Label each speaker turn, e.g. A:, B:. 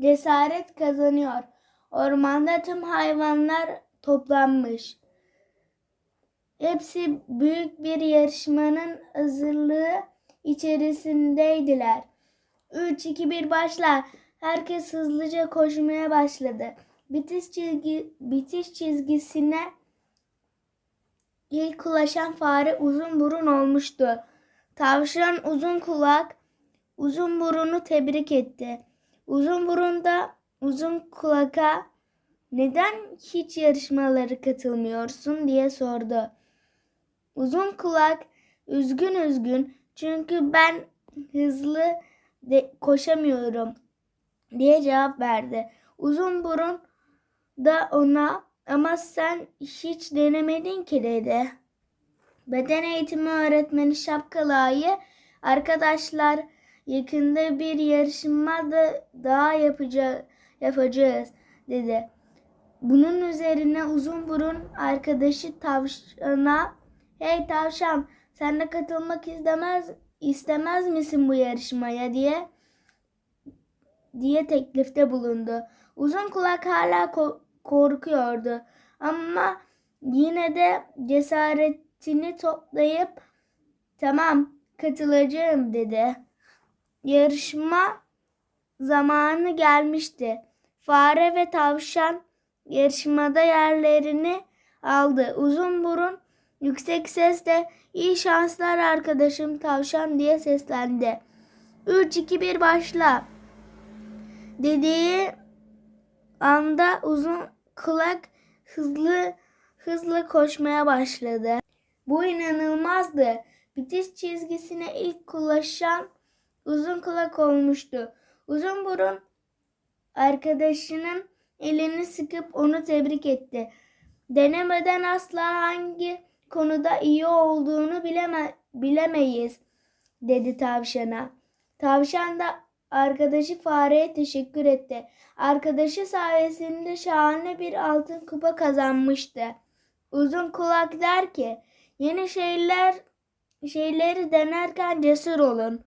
A: cesaret kazanıyor. Ormanda tüm hayvanlar toplanmış. Hepsi büyük bir yarışmanın hazırlığı içerisindeydiler. 3 2 1 başla. Herkes hızlıca koşmaya başladı. Bitiş çizgi bitiş çizgisine ilk ulaşan fare uzun burun olmuştu. Tavşan uzun kulak uzun burunu tebrik etti. Uzun burun da uzun kulaka neden hiç yarışmalara katılmıyorsun diye sordu. Uzun kulak üzgün üzgün çünkü ben hızlı de koşamıyorum diye cevap verdi. Uzun burun da ona ama sen hiç denemedin ki dedi. Beden eğitimi öğretmeni şapkalı ayı arkadaşlar yakında bir yarışma da daha yapaca- yapacağız dedi. Bunun üzerine uzun burun arkadaşı tavşana hey tavşan sen de katılmak istemez istemez misin bu yarışmaya diye diye teklifte bulundu. Uzun kulak hala ko- korkuyordu ama yine de cesaretini toplayıp tamam katılacağım dedi. Yarışma zamanı gelmişti. Fare ve tavşan yarışmada yerlerini aldı. Uzun burun yüksek sesle iyi şanslar arkadaşım tavşan diye seslendi. 3 2 1 başla dediği anda uzun kulak hızlı hızlı koşmaya başladı. Bu inanılmazdı. Bitiş çizgisine ilk ulaşan uzun kulak olmuştu. Uzun burun arkadaşının elini sıkıp onu tebrik etti. Denemeden asla hangi konuda iyi olduğunu bileme, bilemeyiz dedi tavşana. Tavşan da arkadaşı fareye teşekkür etti. Arkadaşı sayesinde şahane bir altın kupa kazanmıştı. Uzun kulak der ki yeni şeyler şeyleri denerken cesur olun.